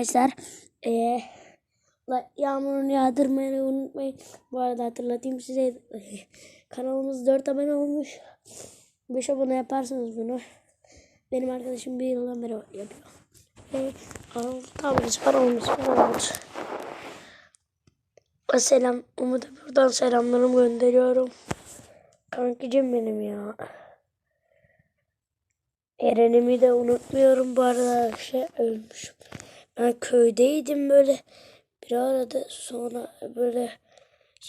Arkadaşlar eee la- yağmurun yağdırmayı unutmayın. Bu arada hatırlatayım size kanalımız 4 abone olmuş. 5 abone yaparsanız bunu benim arkadaşım bir yıldan beri yapıyor. Ve tam var olmuş olmuş. Selam Umut'a buradan selamlarımı gönderiyorum. Kankicim benim ya. Eren'imi de unutmuyorum bu arada şey ölmüşüm. Ben köydeydim böyle bir arada sonra böyle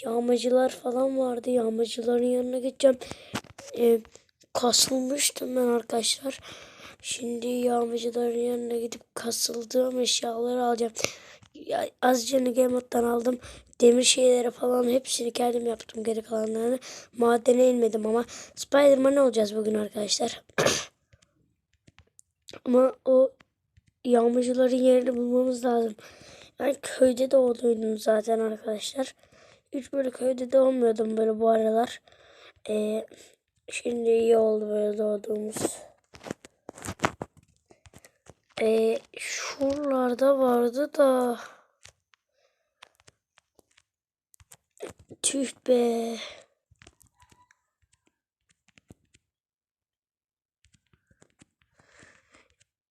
yağmacılar falan vardı. Yağmacıların yanına gideceğim. Ee, kasılmıştım ben arkadaşlar. Şimdi yağmacıların yanına gidip kasıldığım eşyaları alacağım. Ya, azıcını Gemot'tan aldım. Demir şeyleri falan hepsini kendim yaptım geri kalanlarını. Madene inmedim ama Spiderman olacağız bugün arkadaşlar. Ama o yağmacıların yerini bulmamız lazım. Ben köyde doğduydum zaten arkadaşlar. Hiç böyle köyde doğmuyordum böyle bu aralar. Ee, şimdi iyi oldu böyle doğduğumuz. Ee, şuralarda vardı da. Tüh be.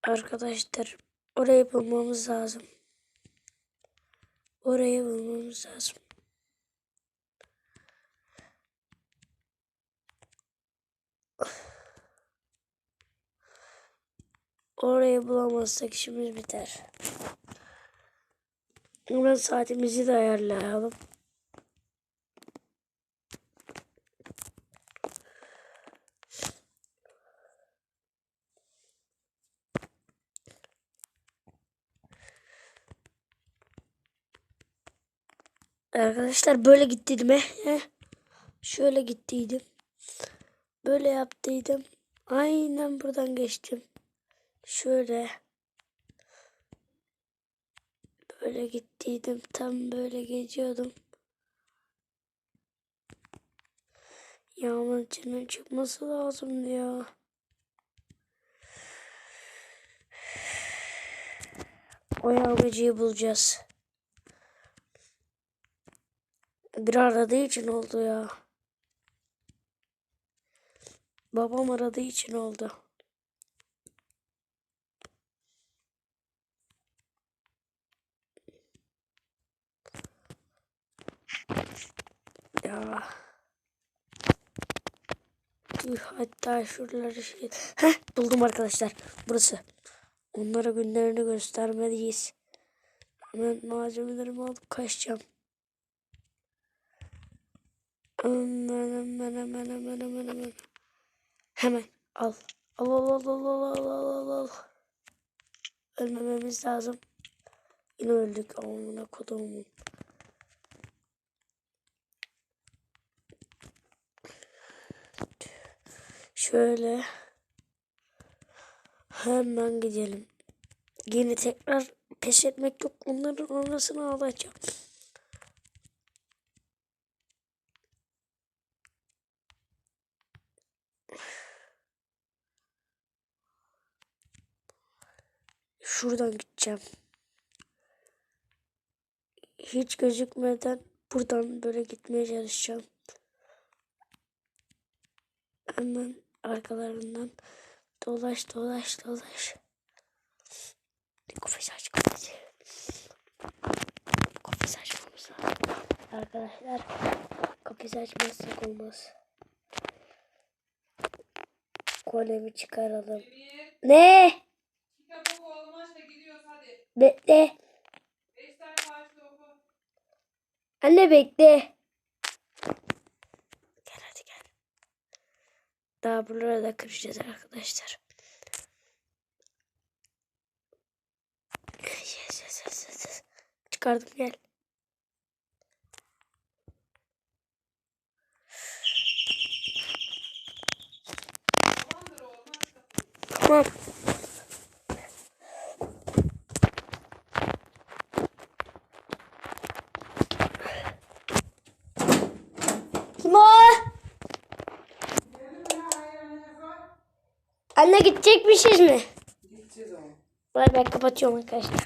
Arkadaşlar orayı bulmamız lazım. Orayı bulmamız lazım. Orayı bulamazsak işimiz biter. Hemen saatimizi de ayarlayalım. Arkadaşlar böyle gittiydim he. Şöyle gittiydim. Böyle yaptıydım. Aynen buradan geçtim. Şöyle. Böyle gittiydim. Tam böyle geçiyordum. Yağmurcunun çıkması lazımdı ya. O yağmurcuyu bulacağız. Bir aradığı için oldu ya. Babam aradığı için oldu. Ya. Hatta şuraları şey... Heh, buldum arkadaşlar. Burası. Onlara günlerini göstermeliyiz. Hemen malzemelerimi alıp kaçacağım. Hemen hemen hemen hemen hemen hemen. Al. Al al al al al al al al al. Ölmememiz lazım. Yine öldük. Amına kodumun. Şöyle. Hemen gidelim. Yine tekrar pes etmek yok. Onların anasını alacağım. Şuradan gideceğim. Hiç gözükmeden buradan böyle gitmeye çalışacağım. Hemen arkalarından dolaş dolaş dolaş. Kafes aç kafesi. Kafes açmamız lazım. Arkadaşlar kafesi açmazsak olmaz. Golemi çıkaralım. Ne? Bekle. Anne bekle. Gel hadi gel. Daha buralara da kıracağız arkadaşlar. Yes, yes, yes, yes. Çıkardım gel. Tamam. Kim o? Anne gidecekmişiz mi? Gideceğiz ama. Ben kapatıyorum arkadaşlar.